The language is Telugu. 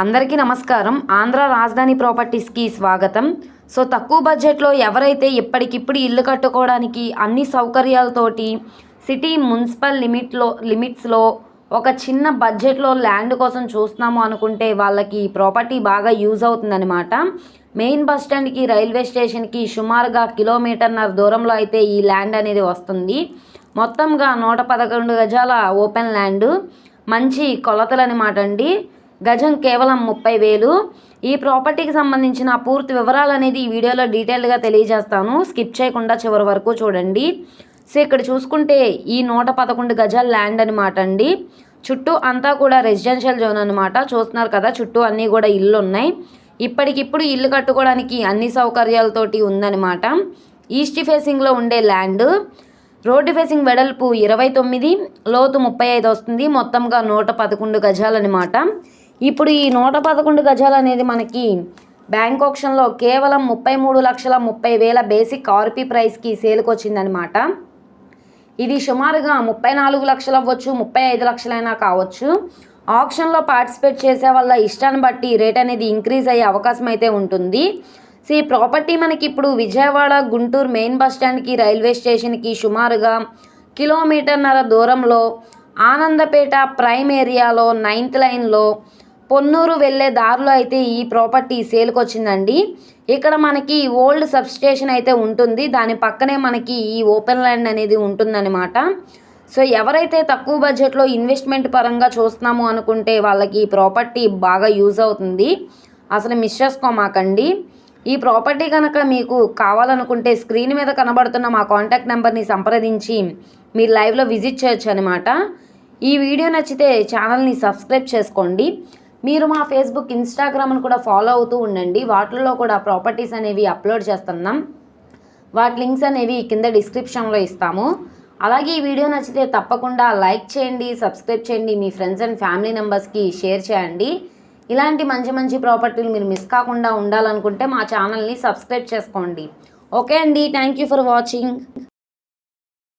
అందరికీ నమస్కారం. ఆంధ్ర రాజధాని ప్రాపర్టీస్కి స్వాగతం. సో తక్కువ బడ్జెట్లో ఎవరైతే ఇప్పటికిప్పుడు ఇల్లు కట్టుకోవడానికి అన్ని సౌకర్యాలతోటి సిటీ మున్సిపల్ లిమిట్లో లిమిట్స్లో ఒక చిన్న బడ్జెట్లో ల్యాండ్ కోసం చూస్తున్నాము అనుకుంటే వాళ్ళకి ప్రాపర్టీ బాగా యూజ్ అవుతుందన్నమాట. మెయిన్ బస్ స్టాండ్కి రైల్వే స్టేషన్కి సుమారుగా కిలోమీటర్న్నర దూరంలో అయితే ఈ ల్యాండ్ అనేది వస్తుంది. మొత్తంగా నూట పదకొండు గజాల ఓపెన్ ల్యాండ్. మంచి కొలతలు అనమాట అండి. గజం కేవలం ముప్పై వేలు. ఈ ప్రాపర్టీకి సంబంధించిన పూర్తి వివరాలు అనేది ఈ వీడియోలో డీటెయిల్గా తెలియజేస్తాను. స్కిప్ చేయకుండా చివరి వరకు చూడండి. సో ఇక్కడ చూసుకుంటే ఈ నూట పదకొండు గజాల ల్యాండ్ అనమాట అండి. చుట్టూ అంతా కూడా రెసిడెన్షియల్ జోన్ అనమాట చూస్తున్నారు కదా చుట్టూ అన్నీ కూడా ఇల్లు ఉన్నాయి ఇప్పటికిప్పుడు ఇల్లు కట్టుకోవడానికి అన్ని సౌకర్యాలతోటి ఉందన్నమాట. ఈస్ట్ ఫేసింగ్లో ఉండే ల్యాండ్. రోడ్డు ఫేసింగ్ వెడల్పు ఇరవై తొమ్మిది లోతు ముప్పై ఐదు వస్తుంది. మొత్తంగా నూట పదకొండు గజాలన్నమాట. ఇప్పుడు ఈ నూట పదకొండు గజాలు అనేది మనకి బ్యాంక్ ఆప్షన్లో కేవలం ముప్పై మూడు లక్షల ముప్పై వేల బేసిక్ ఆర్పీ ప్రైస్కి సేల్కి వచ్చిందనమాట ఇది సుమారుగా ముప్పై నాలుగు లక్షలు అవ్వచ్చు ముప్పై ఐదు లక్షలైనా కావచ్చు. ఆప్షన్లో పార్టిసిపేట్ చేసే వల్ల ఇష్టాన్ని బట్టి రేట్ అనేది ఇంక్రీజ్ అయ్యే అవకాశం అయితే ఉంటుంది. సో ఈ ప్రాపర్టీ మనకి ఇప్పుడు విజయవాడ గుంటూరు మెయిన్ బస్ స్టాండ్కి రైల్వే స్టేషన్కి సుమారుగా కిలోమీటర్న్నర దూరంలో ఆనందపేట ప్రైమ్ ఏరియాలో నైన్త్ లైన్లో పొన్నూరు వెళ్ళే దారిలో అయితే ఈ ప్రాపర్టీ సేల్కి వచ్చిందండి ఇక్కడ మనకి ఓల్డ్ సబ్స్టేషన్ అయితే ఉంటుంది. దాని పక్కనే మనకి ఈ ఓపెన్ ల్యాండ్ అనేది ఉంటుందన్నమాట. సో ఎవరైతే తక్కువ బడ్జెట్లో ఇన్వెస్ట్మెంట్ పరంగా చూస్తున్నాము అనుకుంటే వాళ్ళకి ఈ ప్రాపర్టీ బాగా యూజ్ అవుతుంది. అసలు మిస్ చేసుకోమాకండి. ఈ ప్రాపర్టీ కనుక మీకు కావాలనుకుంటే స్క్రీన్ మీద కనబడుతున్న మా కాంటాక్ట్ నెంబర్ని సంప్రదించి మీరు లైవ్లో విజిట్ చేయొచ్చు అనమాట ఈ వీడియో నచ్చితే ఛానల్ని సబ్స్క్రైబ్ చేసుకోండి. మీరు మా ఫేస్బుక్ ఇన్స్టాగ్రామ్ను కూడా ఫాలో అవుతూ ఉండండి. వాటిల్లో కూడా ప్రాపర్టీస్ అనేవి అప్లోడ్ చేస్తున్నాం. వాటి లింక్స్ అనేవి కింద డిస్క్రిప్షన్లో ఇస్తాము. అలాగే ఈ వీడియో నచ్చితే తప్పకుండా లైక్ చేయండి సబ్స్క్రైబ్ చేయండి మీ ఫ్రెండ్స్ అండ్ ఫ్యామిలీ మెంబర్స్కి షేర్ చేయండి. ఇలాంటి మంచి మంచి ప్రాపర్టీలు మీరు మిస్ కాకుండా ఉండాలనుకుంటే మా ఛానల్ని సబ్స్క్రైబ్ చేసుకోండి. ఓకే అండి థ్యాంక్ యూ ఫర్ వాచింగ్